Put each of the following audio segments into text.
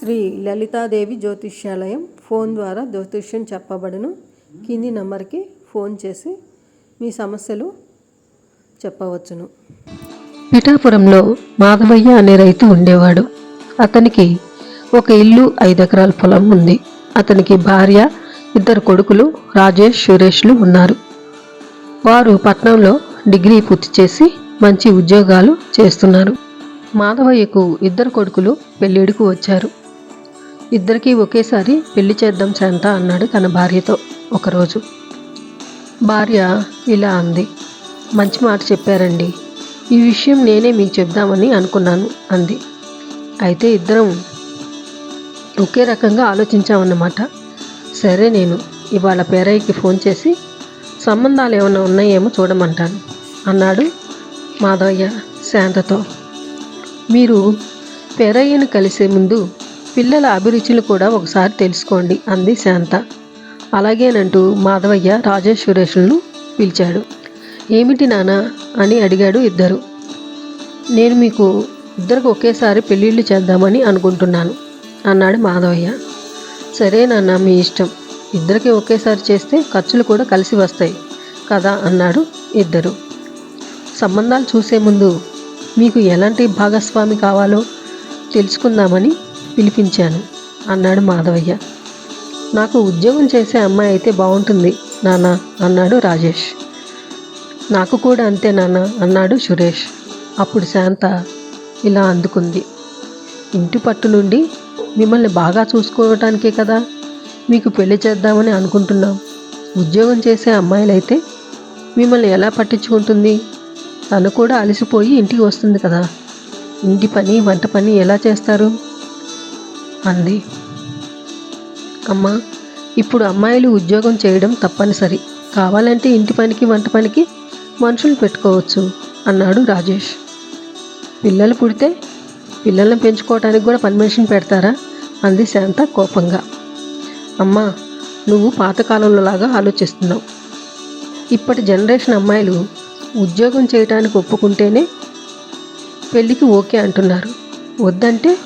శ్రీ లలితాదేవి జ్యోతిష్యాలయం ఫోన్ ద్వారా జ్యోతిష్యం చెప్పబడును. కింది నంబర్కి ఫోన్ చేసి మీ సమస్యలు చెప్పవచ్చును. పిఠాపురంలో మాధవయ్య అనే రైతు ఉండేవాడు. అతనికి ఒక ఇల్లు ఐదు ఎకరాల పొలం ఉంది. అతనికి భార్య ఇద్దరు కొడుకులు రాజేష్ సురేష్లు ఉన్నారు. వారు పట్నంలో డిగ్రీ పూర్తి చేసి మంచి ఉద్యోగాలు చేస్తున్నారు. మాధవయ్యకు ఇద్దరు కొడుకులు పెళ్ళిడుకు వచ్చారు. ఇద్దరికీ ఒకేసారి పెళ్ళి చేద్దాం శాంత అన్నాడు తన భార్యతో ఒకరోజు. భార్య ఇలా అంది. మంచి మాట చెప్పారండి. ఈ విషయం నేనే మీకు చెప్దామని అనుకున్నాను అంది. అయితే ఇద్దరం ఒకే రకంగా ఆలోచించామన్నమాట. సరే నేను ఇవాళ పేరయ్యకి ఫోన్ చేసి సంబంధాలు ఏమైనా ఉన్నాయేమో చూడమంటాను అన్నాడు మాధవయ్య శాంతతో. మీరు పేరయ్యను కలిసే ముందు పిల్లల అభిరుచులు కూడా ఒకసారి తెలుసుకోండి అంది శాంత. అలాగేనంటూ మాధవయ్య రాజేష్ సురేష్లను పిలిచాడు. ఏమిటి నానా అని అడిగాడు ఇద్దరు. నేను మీకు ఇద్దరికి ఒకేసారి పెళ్ళిళ్ళు చేద్దామని అనుకుంటున్నాను అన్నాడు మాధవయ్య. సరే నాన్న మీ ఇష్టం. ఇద్దరికి ఒకేసారి చేస్తే ఖర్చులు కూడా కలిసి వస్తాయి కదా అన్నాడు ఇద్దరు. సంబంధాలు చూసే ముందు మీకు ఎలాంటి భాగస్వామి కావాలో తెలుసుకుందామని పిలిపించాను. అన్నాడు మాధవయ్య. నాకు ఉద్యోగం చేసే అమ్మాయి అయితే బాగుంటుంది నాన్న అన్నాడు రాజేష్. నాకు కూడా అంతే నాన్న అన్నాడు సురేష్. అప్పుడు శాంత ఇలా అందుకుంది. ఇంటి పట్టు నుండి మిమ్మల్ని బాగా చూసుకోవటానికే కదా మీకు పెళ్ళి చేద్దామని అనుకుంటున్నాం. ఉద్యోగం చేసే అమ్మాయిలైతే మిమ్మల్ని ఎలా పట్టించుకుంటుంది? తను కూడా అలసిపోయి ఇంటికి వస్తుంది కదా. ఇంటి పని వంట పని ఎలా చేస్తారు? అంది. అమ్మా ఇప్పుడు అమ్మాయిలు ఉద్యోగం చేయడం తప్పనిసరి. కావాలంటే ఇంటి పనికి వంట పనికి మనుషులు పెట్టుకోవచ్చు అన్నాడు రాజేష్. పిల్లలు పుడితే పిల్లల్ని పెంచుకోవటానికి కూడా పని మనిషిని పెడతారా? అంది శాంత కోపంగా. అమ్మా నువ్వు పాతకాలంలోలాగా ఆలోచిస్తున్నావు. ఇప్పటి జనరేషన్ అమ్మాయిలు ఉద్యోగం చేయటానికి ఒప్పుకుంటేనే పెళ్ళికి ఓకే అంటున్నారు. వద్దంటే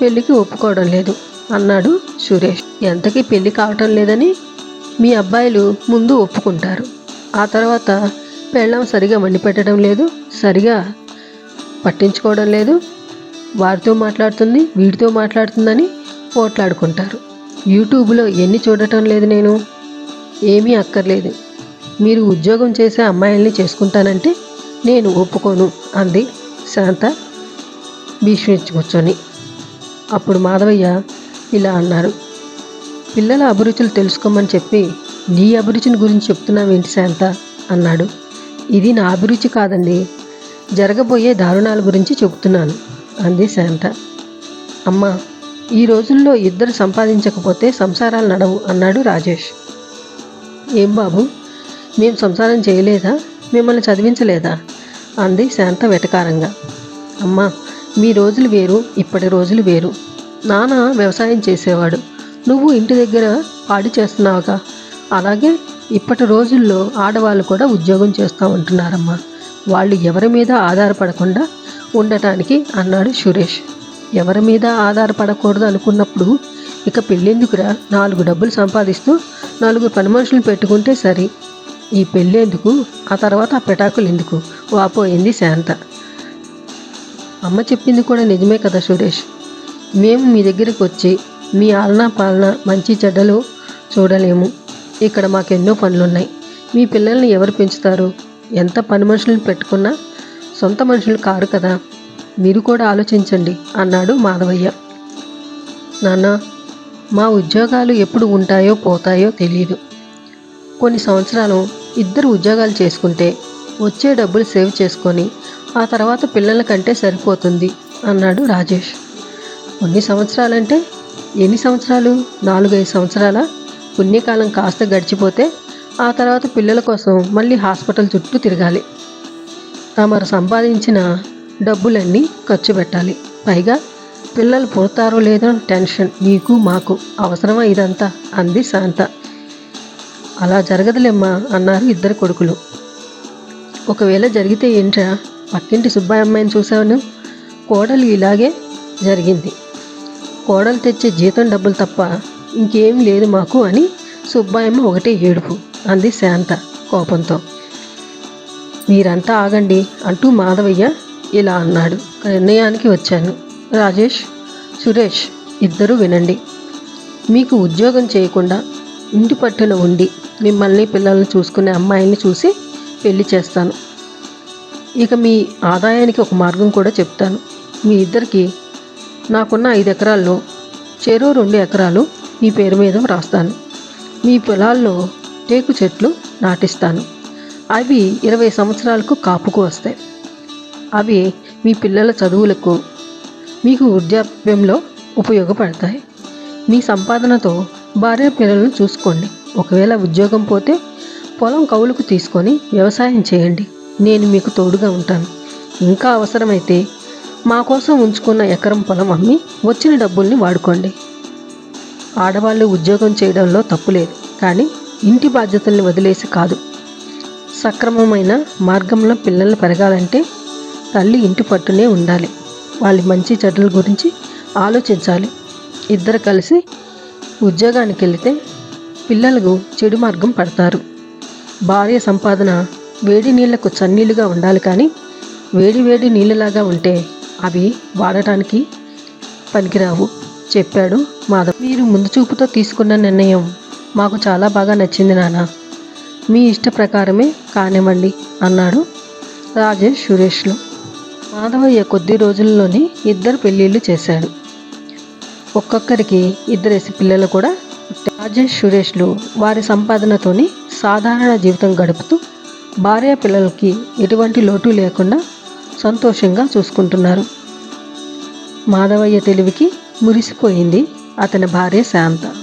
పెళ్ళికి ఒప్పుకోవడం లేదు అన్నాడు సురేష్. ఎంతకీ పెళ్ళి కావటం లేదని మీ అబ్బాయిలు ముందు ఒప్పుకుంటారు. ఆ తర్వాత పెళ్ళం సరిగా మండిపెట్టడం లేదు సరిగా పట్టించుకోవడం లేదు. వారితో మాట్లాడుతుంది వీడితో మాట్లాడుతుందని పోట్లాడుకుంటారు. యూట్యూబ్లో ఎన్ని చూడటం లేదు నేను. ఏమీ అక్కర్లేదు. మీరు ఉద్యోగం చేసే అమ్మాయిల్ని చేసుకుంటానంటే నేను ఒప్పుకోను అంది శాంత భీష్మించి కూర్చొని. అప్పుడు మాధవయ్య ఇలా అన్నారు. పిల్లల అభిరుచులు తెలుసుకోమని చెప్పి నీ అభిరుచిని గురించి చెప్తున్నావేంటి శాంత? అన్నాడు. ఇది నా అభిరుచి కాదండి. జరగబోయే దారుణాల గురించి చెబుతున్నాను అంది శాంత. అమ్మా ఈ రోజుల్లో ఇద్దరు సంపాదించకపోతే సంసారాలు నడవు అన్నాడు రాజేష్. ఏం బాబు మేము సంసారం చేయలేదా? మిమ్మల్ని చదివించలేదా? అంది శాంత వెటకారంగా. అమ్మా మీ రోజులు వేరు ఇప్పటి రోజులు వేరు. నాన్న వ్యవసాయం చేసేవాడు. నువ్వు ఇంటి దగ్గర పాడి చేస్తున్నావుగా. అలాగే ఇప్పటి రోజుల్లో ఆడవాళ్ళు కూడా ఉద్యోగం చేస్తూ ఉంటున్నారమ్మా. వాళ్ళు ఎవరి మీద ఆధారపడకుండా ఉండటానికి అన్నాడు సురేష్. ఎవరి మీద ఆధారపడకూడదు అనుకున్నప్పుడు ఇక పెళ్ళెందుకురా? నాలుగు డబ్బులు సంపాదిస్తూ నాలుగు పని మనుషులు పెట్టుకుంటే సరి. ఈ పెళ్ళేందుకు? ఆ తర్వాత ఆ పెటాకులు ఎందుకు వాపోయింది శాంత. అమ్మ చెప్పింది కూడా నిజమే కదా సురేష్. మేము మీ దగ్గరికి వచ్చి మీ ఆలనా పాలన మంచి చెడ్డలు చూడలేము. ఇక్కడ మాకెన్నో పనులున్నాయి. మీ పిల్లల్ని ఎవరు పెంచుతారు? ఎంత పని మనుషులను పెట్టుకున్నా సొంత మనుషులు కారు కదా. మీరు కూడా ఆలోచించండి అన్నాడు మాధవయ్య. నాన్న మా ఉద్యోగాలు ఎప్పుడు ఉంటాయో పోతాయో తెలియదు కొన్ని సంవత్సరాలు ఇద్దరు ఉద్యోగాలు చేసుకుంటే వచ్చే డబ్బులు సేవ్ చేసుకొని ఆ తర్వాత పిల్లల కంటే సరిపోతుంది అన్నాడు రాజేష్. కొన్ని సంవత్సరాలంటే ఎన్ని సంవత్సరాలు? నాలుగైదు సంవత్సరాల? పుణ్యకాలం కాస్త గడిచిపోతే ఆ తర్వాత పిల్లల కోసం మళ్ళీ హాస్పిటల్ చుట్టూ తిరగాలి. తమరు సంపాదించిన డబ్బులన్నీ ఖర్చు పెట్టాలి. పైగా పిల్లలు పుడతారో లేదో టెన్షన్. మీకు మాకు అవసరమా ఇదంతా? అంది శాంత. అలా జరగదులేమ్మా అన్నారు ఇద్దరు కొడుకులు. ఒకవేళ జరిగితే ఏంట్రా? పక్కింటి సుబ్బాయి అమ్మాయిని చూసాను కోడలు ఇలాగే జరిగింది. కోడలు తెచ్చే జీతం డబ్బులు తప్ప ఇంకేం లేదు మాకు అని సుబ్బాయమ్మ ఒకటే ఏడుపు అంది శాంత కోపంతో. మీరంతా ఆగండి అంటూ మాధవయ్య ఇలా అన్నాడు. నిర్ణయానికి వచ్చాను. రాజేష్ సురేష్ ఇద్దరూ వినండి. మీకు ఉద్యోగం చేయకుండా ఇంటి పట్టున ఉండి మిమ్మల్ని పిల్లల్ని చూసుకునే అమ్మాయిని చూసి పెళ్ళి చేస్తాను. ఇక మీ ఆదాయానికి ఒక మార్గం కూడా చెప్తాను. మీ ఇద్దరికి నాకున్న ఐదు ఎకరాల్లో చెరువు రెండు ఎకరాలు మీ పేరు మీద వ్రాస్తాను. మీ పొలాల్లో టేకు చెట్లు నాటిస్తాను. అవి ఇరవై సంవత్సరాలకు కాపుకు వస్తాయి. అవి మీ పిల్లల చదువులకు మీకు వృద్ధాప్యంలో ఉపయోగపడతాయి. మీ సంపాదనతో భార్య పిల్లలను చూసుకోండి. ఒకవేళ ఉద్యోగం పోతే పొలం కౌలుకు తీసుకొని వ్యవసాయం చేయండి. నేను మీకు తోడుగా ఉంటాను. ఇంకా అవసరమైతే మా కోసం ఉంచుకున్న ఎకరం పొలం అమ్మి వచ్చిన డబ్బుల్ని వాడుకోండి. ఆడవాళ్ళు ఉద్యోగం చేయడంలో తప్పులేదు కానీ ఇంటి బాధ్యతల్ని వదిలేసి కాదు. సక్రమమైన మార్గంలో పిల్లలు పెరగాలంటే తల్లి ఇంటి పట్టునే ఉండాలి. వాళ్ళ మంచి చెడ్డల గురించి ఆలోచించాలి. ఇద్దరు కలిసి ఉద్యోగానికి వెళితే పిల్లలకు చెడు మార్గం పడతారు. భార్య సంపాదన వేడి నీళ్ళకు చన్నీళ్ళుగా ఉండాలి కానీ వేడి వేడి నీళ్ళలాగా ఉంటే అవి వాడటానికి పనికిరావు చెప్పాడు మాధవ్. మీరు ముందు చూపుతో తీసుకున్న నిర్ణయం మాకు చాలా బాగా నచ్చింది నాన్న. మీ ఇష్ట ప్రకారమే కానివ్వండి అన్నాడు రాజేష్ సురేష్లు. మాధవయ్య కొద్ది రోజుల్లోనే ఇద్దరు పెళ్ళిళ్ళు చేశాడు. ఒక్కొక్కరికి ఇద్దరేసి పిల్లలు కూడా రాజేష్ సురేష్లు వారి సంపాదనతోని సాధారణ జీవితం గడుపుతూ భార్య పిల్లలకి ఎటువంటి లోటు లేకుండా సంతోషంగా చూసుకుంటున్నారు. మాధవయ్య తెలివికి మురిసిపోయింది అతని భార్య శాంత.